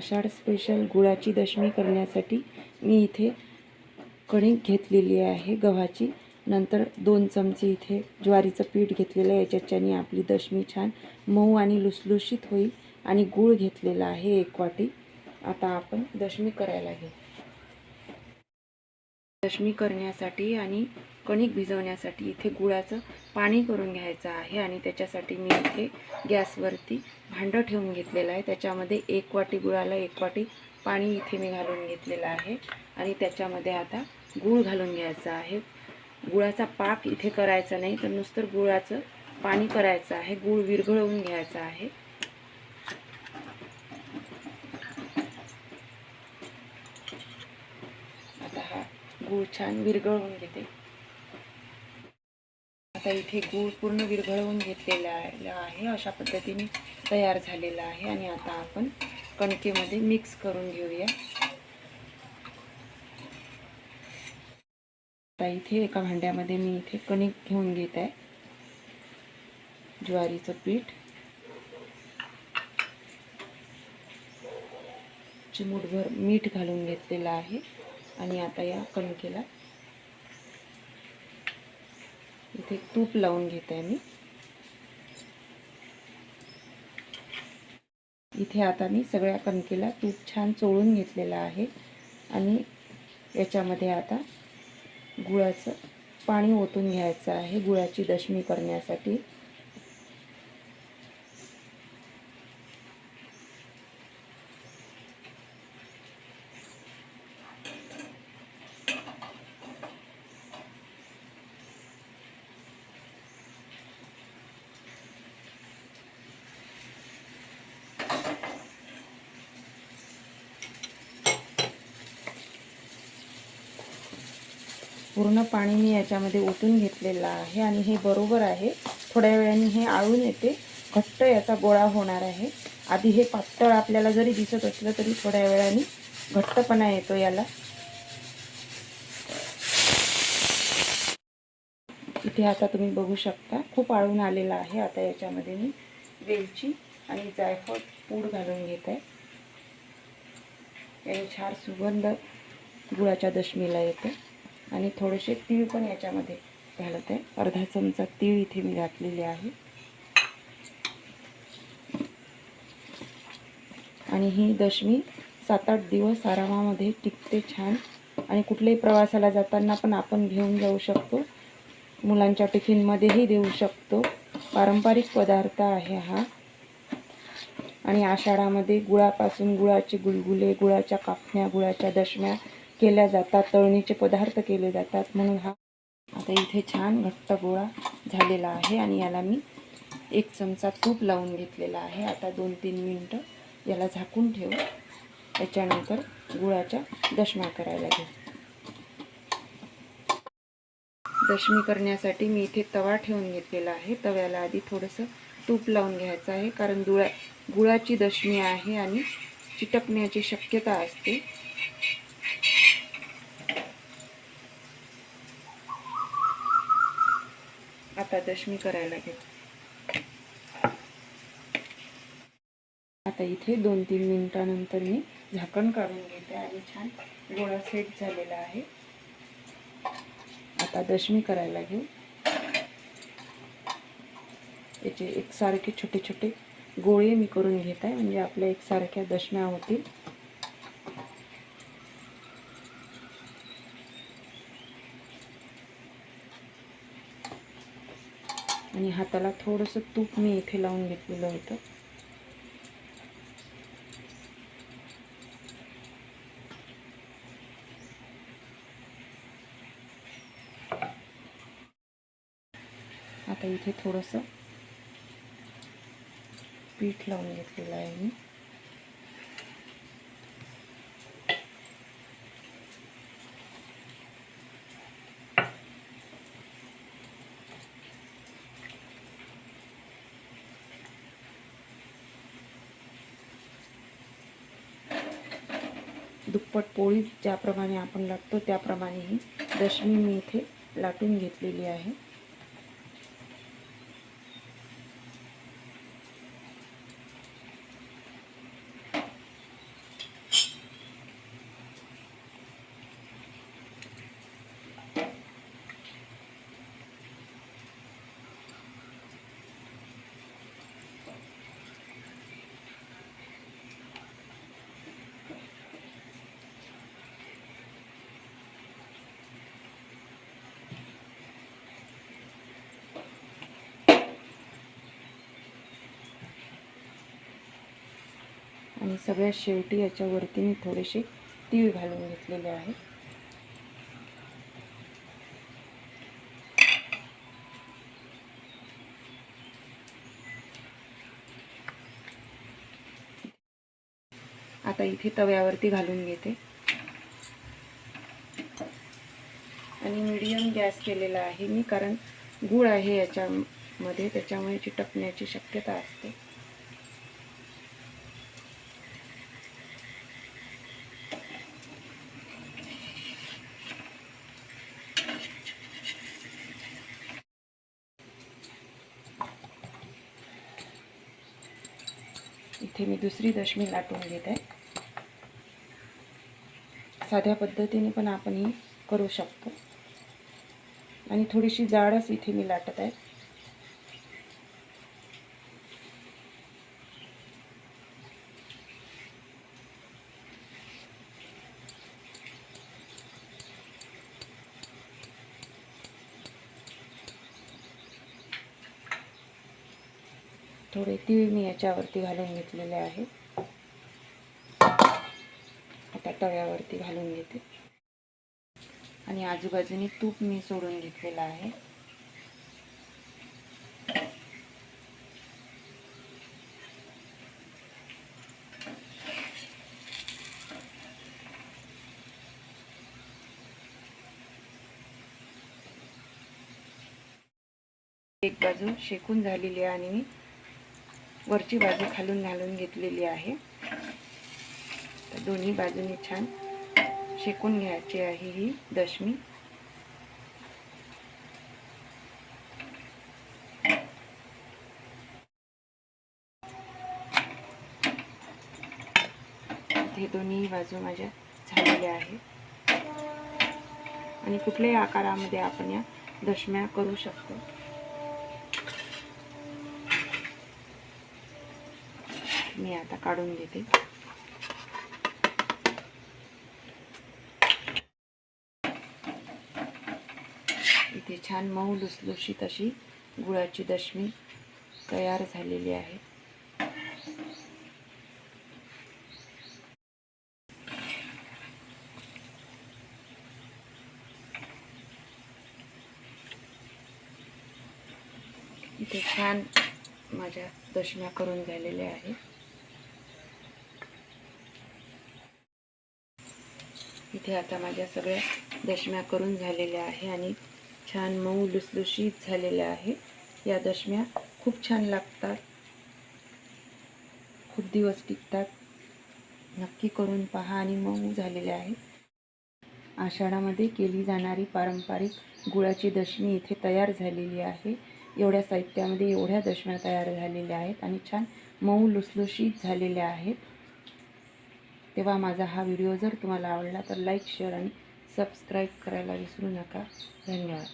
आषाढ special गुळाची दशमी करण्यासाठी मी इथे कणिक घेतलेली आहे गव्हाची. नंतर दोन चमचे इथे ज्वारीचं पीठ घेतलेलं आहे. याच्याच्याने आपली दशमी छान मऊ आणि लुसलुशीत होईल आणि गूळ घेतलेला आहे एक वाटी. आता आपण दशमी करायला घेऊ. दशमी करण्यासाठी आणि कणिक भिजवण्यासाठी इथे गुळाचं पाणी करून घ्यायचं आहे आणि त्याच्यासाठी मी इथे गॅसवरती भांडं ठेवून घेतलेलं आहे. त्याच्यामध्ये एक वाटी गुळाला एक वाटी पाणी इथे मी घालून घेतलेलं आहे आणि त्याच्यामध्ये आता गूळ घालून घ्यायचा आहे. गुळाचा पाक इथे करायचा नाही तर नुसतं गुळाचं पाणी करायचं आहे. गूळ विरघळवून घ्यायचा आहे. आता हा गूळ छान विरघळवून घेते. आता इथे गूळ पूर्ण विरघळवून घेतलेला आहे अशा पद्धतीने तयार झालेला आहे. आणि आता आपण कणकेमध्ये मिक्स करून घेऊया. आता इथे एका भांड्यामध्ये मी इथे कणिक घेऊन घेत आहे. ज्वारीचं पीठ. चिमूटभर मीठ घालून घेतलेलं आहे. आणि आता या कणकेला इथे तूप लावून घेते मी इथे आता मी सगळ्या कणकेला तूप छान चोळून घेतलेलं आहे. आणि याच्यामध्ये आता गुळाचं पाणी ओतून घ्यायचं आहे गुळाची दशमी करण्यासाठी. पूर्ण पाणी मी याच्यामध्ये ओतून घेतलेलं आहे आणि हे बरोबर आहे. थोड्या वेळाने हे आळून येते. घट्ट याचा गोळा होणार आहे. आधी हे पातळ आपल्याला जरी दिसत असलं तरी थोड्या वेळाने घट्टपणा येतो याला. इथे आता तुम्ही बघू शकता खूप आळून आलेला आहे आता याच्यामध्ये मी वेलची आणि जायफळ पूड घालून घेत आहे. याने छान सुगंध गुळाच्या दशमीला येतो. आणि थोडेसे तीळ पण याच्यामध्ये घालत. आहे अर्धा चमचा तीळ इथे मी घातलेले आहे. आणि ही दशमी सात आठ दिवस आरामामध्ये टिकते छान. आणि कुठल्याही प्रवासाला जाताना पण आपण घेऊन जाऊ शकतो. मुलांच्या टिफिनमध्येही देऊ शकतो. पारंपरिक पदार्थ आहे हा. आणि आषाढामध्ये गुळापासून गुळाचे गुलगुले गुळाच्या कापण्या गुळाच्या दशम्या केल्या जातात तळणीचे पदार्थ केले जातात. म्हणून हा आता इथे छान घट्ट गोळा झालेला आहे आणि याला मी एक चमचा तूप लावून घेतलेला आहे. आता दोन तीन मिनटं याला झाकून ठेवू. त्याच्यानंतर गुळाच्या दशमा करायला घेऊ. दशमी करण्यासाठी मी इथे तवा ठेवून घेतलेला आहे. तव्याला आधी थोडंसं तूप लावून घ्यायचं आहे कारण गुळा गुळाची दशमी आहे आणि चिटकण्याची शक्यता असते. आता दशमी करायला घेते आता इथे दोन तीन मिनिटानंतर मी झाकण काढून घेते आणि छान गोळा सेट झालेला आहे. आता दशमी करायला घेऊ. याचे एकसारखे छोटे छोटे गोळे मी करून घेत आहे म्हणजे आपल्या एकसारख्या दशम्या होतील. आणि हाताला थोडंसं तूप मी इथे लावून घेतलेलं होतं. आता इथे थोडंसं पीठ लावून घेतलेलं आहे मी. दुप्पट पोळी ज्याप्रमाणे आपण लाटतो त्याप्रमाणे ही दशमी मी इथे लाटून घेतलेली आहे. आणि सगळ्यात शेवटी याच्यावरती मी थोडेसे तीळ घालून घेतलेले आहे. आता इथे तव्यावरती घालून घेते. आणि मीडियम गॅस केलेला आहे मी कारण गूळ आहे याच्यामध्ये त्याच्यामुळे चिटकण्याची शक्यता असते. इथे मी दुसरी दशमी लाटून घेत. आहे साध्या पद्धतीने पण आपण ही करू शकतो. आणि थोडीशी जाडच इथे मी लाटत आहे. थोडे तीळ मी याच्यावरती घालून घेतलेले आहे. आता तव्यावरती घालून घेते. आणि आजूबाजूने तूप मी सोडून घेतलेलं आहे. एक बाजू शेकून झालेली आहे आणि मी वरची बाजू खालून घालून घेतलेली आहे. तर दोन्ही बाजूने छान शेकून घ्यायची आहे ही दशमी. हे दोन्ही बाजू माझ्या झालेल्या आहेत. आणि कुठल्याही आकारामध्ये आपण या दशम्या करू शकतो. मी आता काढून घेते. इथे छान मऊ लुसलुशीत अशी गुळाची दशमी तयार झालेली आहे. इथे छान माझ्या दशम्या करून झालेल्या आहेत. इथे आता माझ्या सगळ्या दशम्या करून झालेल्या आहे आणि छान मऊ लुसलुशीत झालेल्या आहे. या दशम्या खूप छान लागतात. खूप दिवस टिकतात. नक्की करून पहा आणि मऊ झालेल्या आहेत आषाढामध्ये केली जाणारी पारंपरिक गुळाची दशमी इथे तयार झालेली आहे. एवढ्या साहित्यामध्ये एवढ्या दशम्या तयार झालेल्या आहेत आणि छान मऊ लुसलुशीत झालेल्या आहेत. तेव्हा माझा हा व्हिडिओ जर तुम्हाला आवडला तर लाईक शेअर आणि सबस्क्राईब करायला विसरू नका. धन्यवाद.